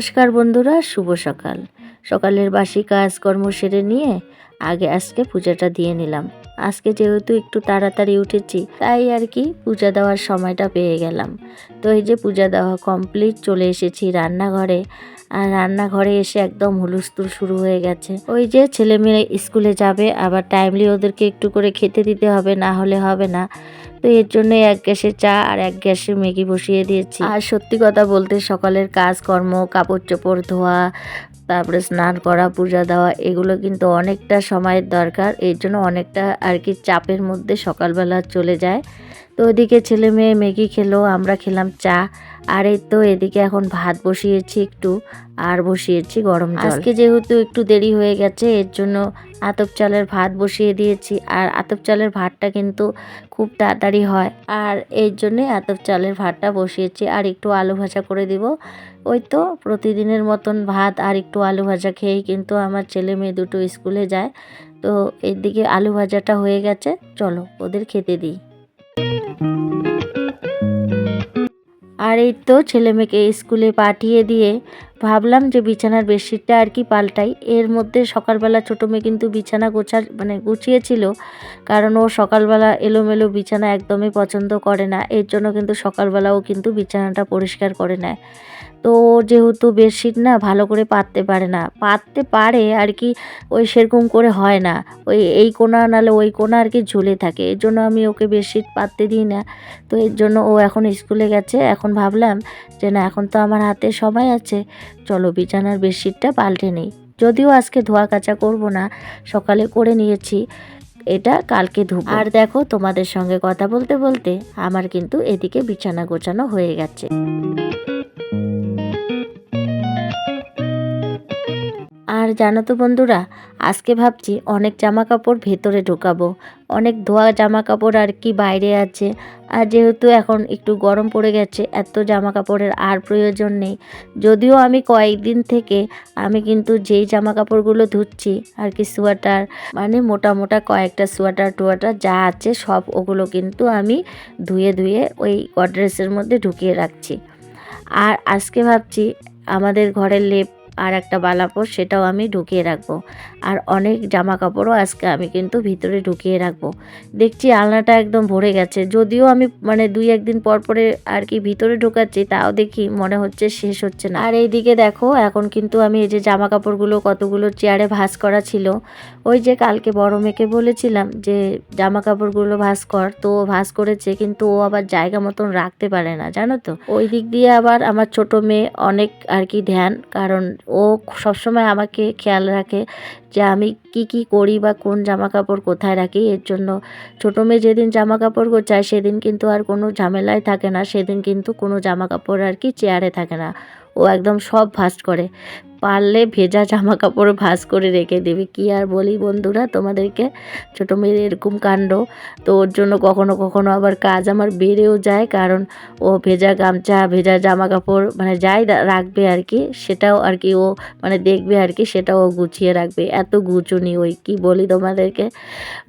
নমস্কার বন্ধুরা, শুভ সকাল। সকালের বাসি কাজকর্ম সেরে নিয়ে আগে আজকে পূজাটা দিয়ে নিলাম। আজকে যেহেতু একটু তাড়াতাড়ি উঠেছি, তাই আর কি পূজা দেওয়ার সময়টা পেয়ে গেলাম। তো এই যে পূজা দেওয়া কমপ্লিট চলে এসেছি রান্নাঘরে। আর রান্নাঘরে এসে একদম হুলুস্থুল শুরু হয়ে গেছে। ওই যে ছেলে মেয়ে স্কুলে যাবে, আবার টাইমলি ওদেরকে একটু করে খেতে দিতে হবে, না হলে হবে না। তো এর জন্য এক গ্যাসে চা আর এক গ্যাসে ম্যাগি বসিয়ে দিয়েছি। আর সত্যি কথা বলতে সকালের কাজকর্ম কাপড় চোপড় ধোয়া, তারপরে স্নান করা, পূজা দেওয়া, এগুলো কিন্তু অনেকটা সময়ের দরকার। এর জন্য অনেকটা আর কি চাপের মধ্যে সকালবেলা চলে যায়। তো ওদিকে ছেলে মেয়ে ম্যাগি খেলো, আমরা খেলাম চা। আর এই তো এদিকে এখন ভাত বসিয়েছি একটু, আর বসিয়েছি গরম আজকে যেহেতু একটু দেরি হয়ে গেছে, এর জন্য আতপ চালের ভাত বসিয়ে দিয়েছি। আর আতপ চালের ভাতটা কিন্তু খুব তাড়াতাড়ি হয়। আর এর জন্যে আতপ চালের ভাতটা বসিয়েছি। আর একটু আলু ভাজা করে দিব। ওই তো প্রতিদিনের মতন ভাত আর একটু আলু ভাজা খেয়েই কিন্তু আমার ছেলে মেয়ে দুটো স্কুলে যায়। তো এদিকে আলু ভাজাটা হয়ে গেছে, চলো ওদের খেতে দিই। আর এই তো ছেলে মেয়েকে স্কুলে পাঠিয়ে দিয়ে ভাবলাম যে বিছানার বেডশিটটা আর কি পাল্টাই। এর মধ্যে সকালবেলা ছোটো মেয়ে কিন্তু বিছানা গোছা মানে গুছিয়েছিল, কারণ ও সকালবেলা এলোমেলো বিছানা একদমই পছন্দ করে না। এর জন্য কিন্তু সকালবেলাও কিন্তু বিছানাটা পরিষ্কার করে নেয়। তো যেহেতু বেডশিট না ভালো করে পাততে পারে না, পাততে পারে আর কি ওই সেরকম করে হয় না। ওই এই কোনা নালে ওই কোনা আর কি ঝুলে থাকে, এর জন্য আমি ওকে বেডশিট পাততে দিই না। তো এর জন্য ও এখন স্কুলে গেছে, এখন ভাবলাম যে না, এখন তো আমার হাতে সবাই আছে, চলো বিছানার বেডশিটটা পাল্টে নেই। যদিও আজকে ধোয়া কাচা করব না, সকালে করে নিয়েছি, এটা কালকে ধুব। আর দেখো তোমাদের সঙ্গে কথা বলতে বলতে আমার কিন্তু এদিকে বিছানা গোছানো হয়ে গেছে। আর জানো তো বন্ধুরা, আজকে ভাবছি অনেক জামা কাপড় ভেতরে ঢোকাবো। অনেক ধোয়া জামা কাপড় আর কি বাইরে আছে। আর যেহেতু এখন একটু গরম পড়ে গেছে, এত জামা কাপড়ের আর প্রয়োজন নেই। যদিও আমি কয়েকদিন থেকে আমি কিন্তু যেই জামা কাপড়গুলো ধুচ্ছি, আর কি সোয়েটার মানে মোটা মোটা কয়েকটা সোয়েটার টোয়েটার যা আছে সব ওগুলো কিন্তু আমি ধুয়ে ধুয়ে ওই গডরেজের মধ্যে ঢুকিয়ে রাখছি। আর আজকে ভাবছি আমাদের ঘরের লেপ আর একটা বালাপোষ সেটাও আমি ঢুকিয়ে রাখব। আর অনেক জামা কাপড়ও আজকে আমি কিন্তু ভিতরে ঢুকিয়ে রাখব। দেখছি আলনাটা একদম ভরে গেছে। যদিও আমি মানে দুই একদিন পর পরে আর কি ভিতরে ঢোকাচ্ছি, তাও দেখি মনে হচ্ছে শেষ হচ্ছে না। আর এইদিকে দেখো, এখন কিন্তু আমি এই যে জামা কাপড়গুলো কতগুলো চেয়ারে ভাস করা ছিল, ওই যে কালকে বড় মেয়েকে বলেছিলাম যে জামা কাপড়গুলো ভাস কর, তো ও ভাস করেছে কিন্তু ও আবার জায়গা মতন রাখতে পারে না, জানো তো? ওই দিক দিয়ে আবার আমার ছোট মেয়ে অনেক আর কি ধ্যান, কারণ ও সবসময় আমাকে খেয়াল রাখে যে আমি কি কি করি বা কোন জামা কাপড় কোথায় রাখি। এর জন্য ছোটো মেয়ে যেদিন জামা কাপড় গোছায়, সেদিন কিন্তু আর কোনো ঝামেলায় থাকে না। সেদিন কিন্তু কোনো জামা কাপড় আর কি চেয়ারে থাকে না। ও একদম সব ফাস্ট করে। পারলে ভেজা জামা কাপড় ভাঁজ করে রেখে দেবে। কি আর বলি বন্ধুরা, তোমাদেরকে? ছোটো মেয়ের এরকম কাণ্ড। তো ওর জন্য কখনো কখনো আবার কাজ আমার বেড়েও যায়, কারণ ও ভেজা গামছা, ভেজা জামা কাপড় মানে যাই রাখবে আর কি, সেটাও আর কি ও মানে দেখবে আর কি, সেটাও ও গুছিয়ে রাখবে। এত গুছুনি ওই, কি বলি তোমাদেরকে?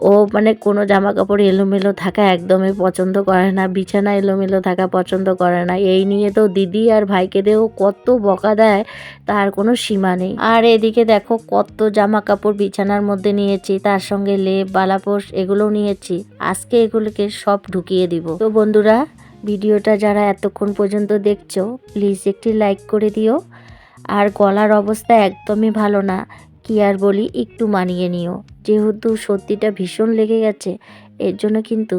ও মানে কোনো জামা কাপড় এলোমেলো থাকা একদমই পছন্দ করে না, বিছানা এলোমেলো থাকা পছন্দ করে না। এই নিয়ে তো দিদি আর ভাইকে দিয়েও কত বকা দেয়, তার কোনো সীমা নেই। আর এদিকে দেখো কত জামা কাপড় বিছানার মধ্যে নিয়েছি, তার সঙ্গে লেপ বালাপোষ এগুলোও নিয়েছি। আজকে এগুলোকে সব ঢুকিয়ে দিব। তো বন্ধুরা, ভিডিওটা যারা এতক্ষণ পর্যন্ত দেখছ প্লিজ একটি লাইক করে দিও। আর গলার অবস্থা একদমই ভালো না, কি আর বলি, একটু মানিয়ে নিও। যেহেতু সত্যিটা ভীষণ লেগে গেছে, এর জন্য কিন্তু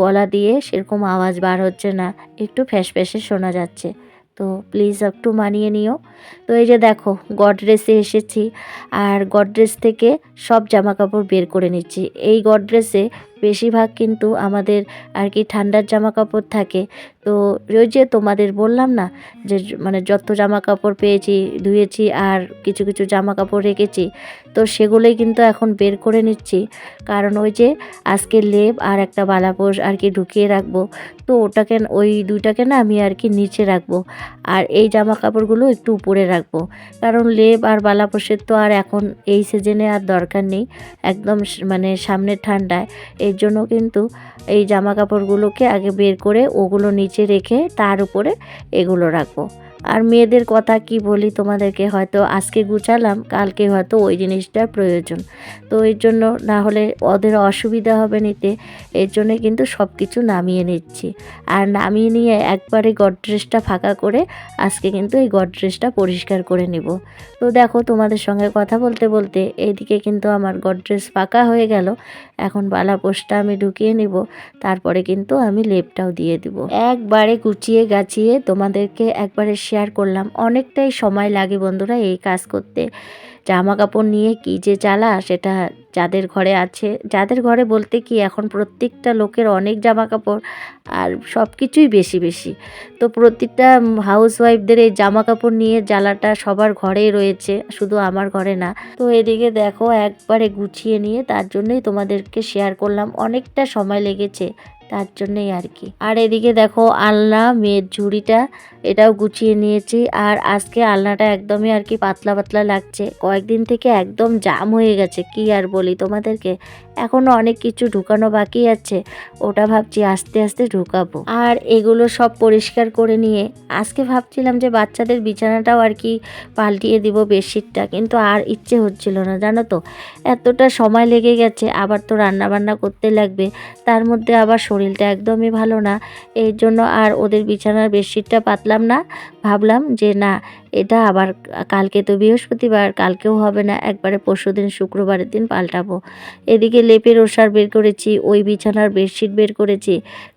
গলা দিয়ে সেরকম আওয়াজ বার হচ্ছে না, একটু ফ্যাস ফ্যাসে শোনা যাচ্ছে। তো প্লিজ একটু মানিয়ে নিও। তো এই যে দেখো গডরেসে এসেছি, আর গডরেস থেকে সব জামা কাপড় বের করে নিচ্ছি। এই গডরেসে বেশিরভাগ কিন্তু আমাদের আর কি ঠান্ডার জামা কাপড় থাকে। তো ওই যে তোমাদের বললাম না যে মানে যত জামা কাপড় পেয়েছি, ধুয়েছি আর কিছু কিছু জামা কাপড় রেখেছি, তো সেগুলোই কিন্তু এখন বের করে নিচ্ছি। কারণ ওই যে আজকে লেপ আর একটা বালাপোষ আর কি ঢুকিয়ে রাখব, তো ওটাকে ওই দুইটাকে না আমি আর কি নিচে রাখব আর এই জামা কাপড়গুলো একটু উপরে রাখব। কারণ লেপ আর বালাপোষের তো আর এখন এই সিজনে আর দরকার নেই, একদম মানে সামনের ঠান্ডায়। এর জন্য কিন্তু এই জামা কাপড়গুলোকে আগে বের করে ওগুলো নিচে রেখে তার উপরে এগুলো রাখব। আর মেয়েদের কথা কি বলি তোমাদেরকে হয়তো আজকে গুছালাম, কালকে হয়তো ওই জিনিসটার প্রয়োজন। তো এর জন্য না হলে ওদের অসুবিধা হবে নিতে, এর জন্য কিন্তু সব কিছু নামিয়ে নিচ্ছি। আর নামিয়ে নিয়ে একবারে গডরেজটা ফাঁকা করে আজকে কিন্তু এই গডরেজটা পরিষ্কার করে নিব। তো দেখো তোমাদের সঙ্গে কথা বলতে বলতে এইদিকে কিন্তু আমার গডরেজ ফাঁকা হয়ে গেল। এখন বালা পোস্টটা আমি ঢুকিয়ে নিব, তারপরে কিন্তু আমি লেপটাও দিয়ে দিব। একবারে গুছিয়ে গাছিয়ে তোমাদেরকে একবারে শেয়ার করলাম। অনেকটাই সময় লাগে বন্ধুরা এই কাজ করতে। জামা কাপড় নিয়ে কি যে জ্বালা সেটা যাদের ঘরে আছে। যাদের ঘরে বলতে কি এখন প্রত্যেকটা লোকের অনেক জামা কাপড় আর সব কিছুই বেশি বেশি। তো প্রতিটা হাউস ওয়াইফদের এই জামা কাপড় নিয়ে জ্বালাটা সবার ঘরেই রয়েছে, শুধু আমার ঘরে না। তো এদিকে দেখো একবারে গুছিয়ে নিয়ে তার জন্যই তোমাদেরকে শেয়ার করলাম। অনেকটা সময় লেগেছে। তার জন্যই আর কি। আর এদিকে দেখো আলনা, মেয়ের ঝুড়িটা, এটাও গুছিয়ে নিয়েছি। আর আজকে আলনাটা একদমই আর কি পাতলা পাতলা লাগছে। কয়েকদিন থেকে একদম জাম হয়ে গেছে, কি আর বলি তোমাদেরকে। এখনও অনেক কিছু ঢুকানো বাকি আছে, ওটা ভাবছি আস্তে আস্তে ঢুকাবো। আর এগুলো সব পরিষ্কার করে নিয়ে, আজকে ভাবছিলাম যে বাচ্চাদের বিছানাটাও আর কি পাল্টিয়ে দিব বেডশিটটা, কিন্তু আর ইচ্ছে হচ্ছিল না, জানো তো। এতটা সময় লেগে গেছে, আবার তো রান্না বান্না করতে লাগবে, তার মধ্যে আবার শরীরটা একদমই ভালো না। এর জন্য আর ওদের বিছানার বেডশিটটা পাতলাম না। ভাবলাম যে না এটা আবার কালকে তো বৃহস্পতিবার, কালকেও হবে না, একবারে পরশুদিন শুক্রবারের দিন পাল্টাবো। এদিকে লেপের ওষার বের করেছি, ওই বিছানার বেডশিট বের করেছি।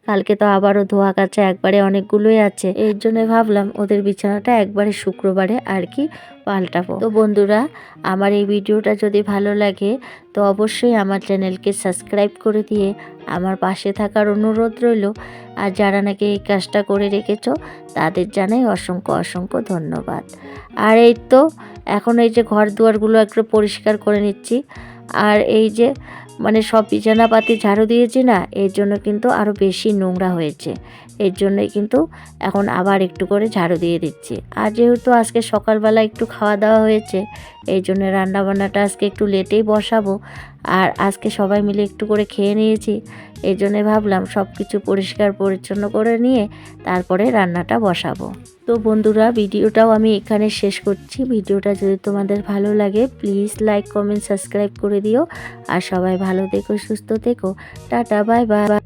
কালকে তো আবারও ধোয়া কাচা একবারে অনেকগুলোই আছে। এর জন্য ভাবলাম ওদের বিছানাটা একবারে শুক্রবারে আর কি পাল্টাবো। তো বন্ধুরা, আমার এই ভিডিওটা যদি ভালো লাগে, তো অবশ্যই আমার চ্যানেলকে সাবস্ক্রাইব করে দিয়ে আমার পাশে থাকার অনুরোধ রইল। আর যারা নাকি এই কাজটা করে রেখেছ, তাদের জানাই অসংখ্য অসংখ্য ধন্যবাদ। আর এই তো, এখন এই যে ঘর দুয়ারগুলো একটু পরিষ্কার করে নিচ্ছি। আর এই যে মানে সব বিছানাপাতি ঝাড়ু দিয়েছি না, এর জন্য কিন্তু আরও বেশি নোংরা হয়েছে। এর জন্যই কিন্তু এখন আবার একটু করে ঝাড়ু দিয়ে দিচ্ছি। আর যেহেতু আজকে সকালবেলা একটু খাওয়া দাওয়া হয়েছে, এই জন্য রান্নাবান্নাটা আজকে একটু লেটেই বসাবো। আর আজকে সবাই মিলে একটু করে খেয়ে নিয়েছি। এই জন্যে ভাবলাম সব কিছু পরিষ্কার পরিচ্ছন্ন করে নিয়ে তারপরে রান্নাটা বসাবো। তো বন্ধুরা, ভিডিওটাও আমি এখানে শেষ করছি। ভিডিওটা যদি তোমাদের ভালো লাগে প্লিজ লাইক কমেন্ট সাবস্ক্রাইব করে দিও। আর সবাই ভালো দেখো সুস্থ থেকো। Tata bye bye